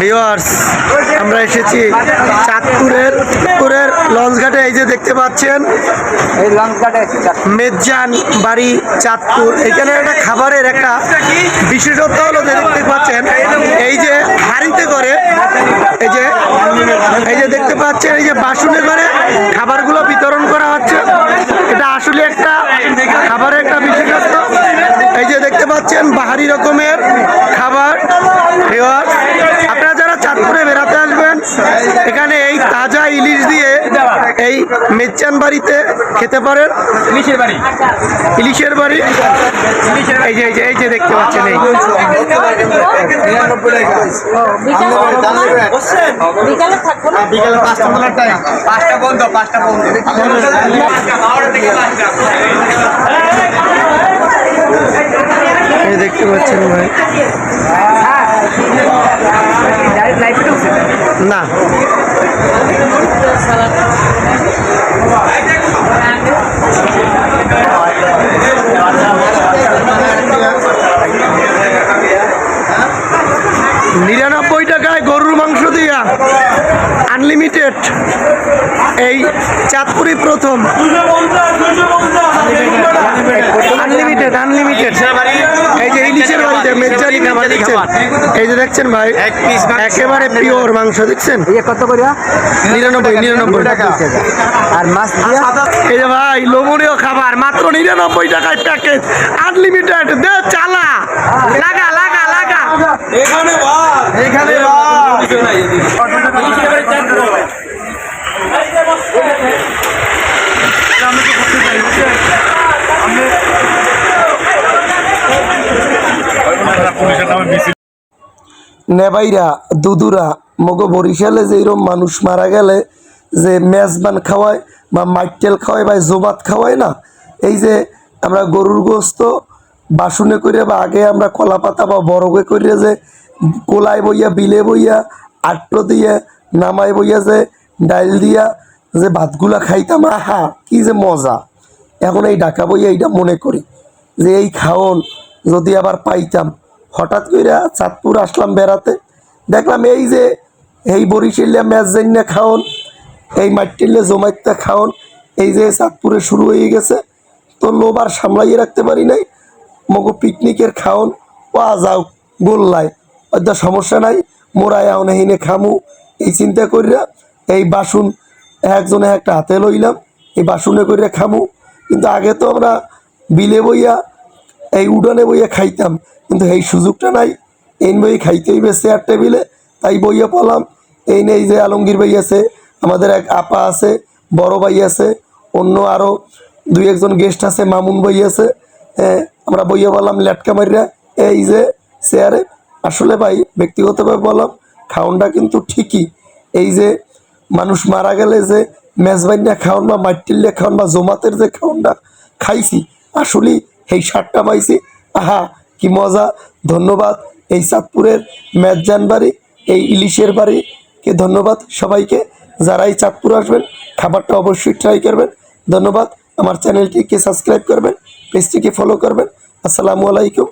Viewers আমরা এসেছি চাঁদপুরের পুরের লঞ্চ ঘাটে এই যে দেখতে পাচ্ছেন এই লঞ্চঘাটে মেজান বাড়ি চাঁদপুর। এখানে একটা খাবারের একটা বিশেষত্ব হলো দেখতে পাচ্ছেন এই যে হাঁড়িতে করে এই যে এই যে দেখতে পাচ্ছেন এই যে বাসনে করে খাবারগুলো বিতরণ করা হচ্ছে এটা আসলে একটা খাবারের একটা বিশেষত্ব এই যে দেখতে পাচ্ছেন বাহারি রকমের খাবার ভিওয়ার্স আপনারা যারা চাঁদপুরে বেড়াতে আসবেন এখানে এই তাজা ইলিশ দিয়ে এই মেচান বাড়িতে খেতে পারেন। ইলিশের বাড়ি। ইলিশের বাড়ি। এই যে এই যে এই যে দেখতে পাচ্ছেন এই। বিকালে থাকব না বিকেল পাঁচটা পাঁচটা বন্ধ পাঁচটা বন্ধ। এই দেখতে পাচ্ছেন ভাই। না। নিরানব্বই টাকায় গরুর মাংস দিয়া আনলিমিটেড এই চাঁদপুরি প্রথম আনলিমিটেড আনলিমিটেড এই যে ইলিশের বাড়িতে মেজারি খাবার দেখছেন? এই যে দেখছেন ভাই একেবারে পিওর মাংস দেখছেন? কত করিয়া নিরানব্বই নিরানব্বই টাকা। আর মাছ এই যে ভাই লোমনীয় খাবার মাত্র নিরানব্বই টাকায় প্যাকেজ আনলিমিটেড দে চালা। লাগা লাগা লাগা। এখানে নেবাইরা, দুদুরা, মগো বরিশালে যে এরকম মানুষ মারা গেলে যে মেজবান খাওয়ায় বা মাইটেল খাওয়ায় বা জোবাত খাওয়ায় না, এই যে আমরা গরুর গোস্ত বাসনে করে বা আগে আমরা কলা পাতা বা বরফে করে যে কোলায় বইয়া, বিলে বইয়া আট্টো দিয়ে নামাই বইয়া যে ডাইল দিয়া যে ভাতগুলা খাইতাম, আহা, কি যে মজা। এখন এই ডাকা বইয়া এইটা মনে করি যে এই খাওন যদি আবার পাইতাম হঠাৎ করে চাঁদপুর আসলাম বেড়াতে। দেখলাম এই যে, এই বরিশালিয়া ম্যাচ জানিয়া খাওন, এই মাটিলে জমাইতে খাওন, এই যে চাঁদপুরে শুরু হয়ে গেছে। তো লোবার সামলাইয়ে রাখতে পারি নাই। মগো পিকনিকের খাওন পা যাও গোল্লায়। অদ্যা সমস্যা নাই মোরাই আউন হিনে খামু। এই চিন্তা করিয়া এই বাসন একজনে একটা হাতে লইলাম, এই বাসনে করিয়া খামু। কিন্তু আগে তো আমরা বিলে বইয়া এই উডানে বইয়া খাইতাম। কিন্তু এই সুযোগটা নাই। এই বই খাইতেই হবে চেয়ার টেবিলে তাই বইয়া পলাম এই নেই যে আলমগীর ভাই আছে আমাদের এক আপা আছে বড় ভাই আছে অন্য আরও দুই একজন গেস্ট আছে মামুন ভাই আছে। হ্যাঁ, আমরা বইয়া বললাম ল্যাটকা মারিয়া। এই যে চেয়ারে আসলে ভাই ব্যক্তিগতভাবে বললাম খাওনটা কিন্তু ঠিকই। এই যে মানুষ মারা গেলে যে মেজবাইনা খাওয়ান বা মাটিল্লে খাওয়ান বা জমাতের যে খাওয়ানটা খাইছি আসলেই এই সাতটা পাইছি। আহা, কি মজা। ধন্যবাদ। এই চাঁদপুরের মেজান বাড়ি, এই ইলিশের বাড়িকে ধন্যবাদ সবাইকে। যারা এই চাঁদপুর আসবেন, খাবারটা অবশ্যই ট্রাই করবেন। ধন্যবাদ। আমার চ্যানেলটিকে সাবস্ক্রাইব করবেন পেজটিকে ফলো করবেন। আসসালামু আলাইকুম।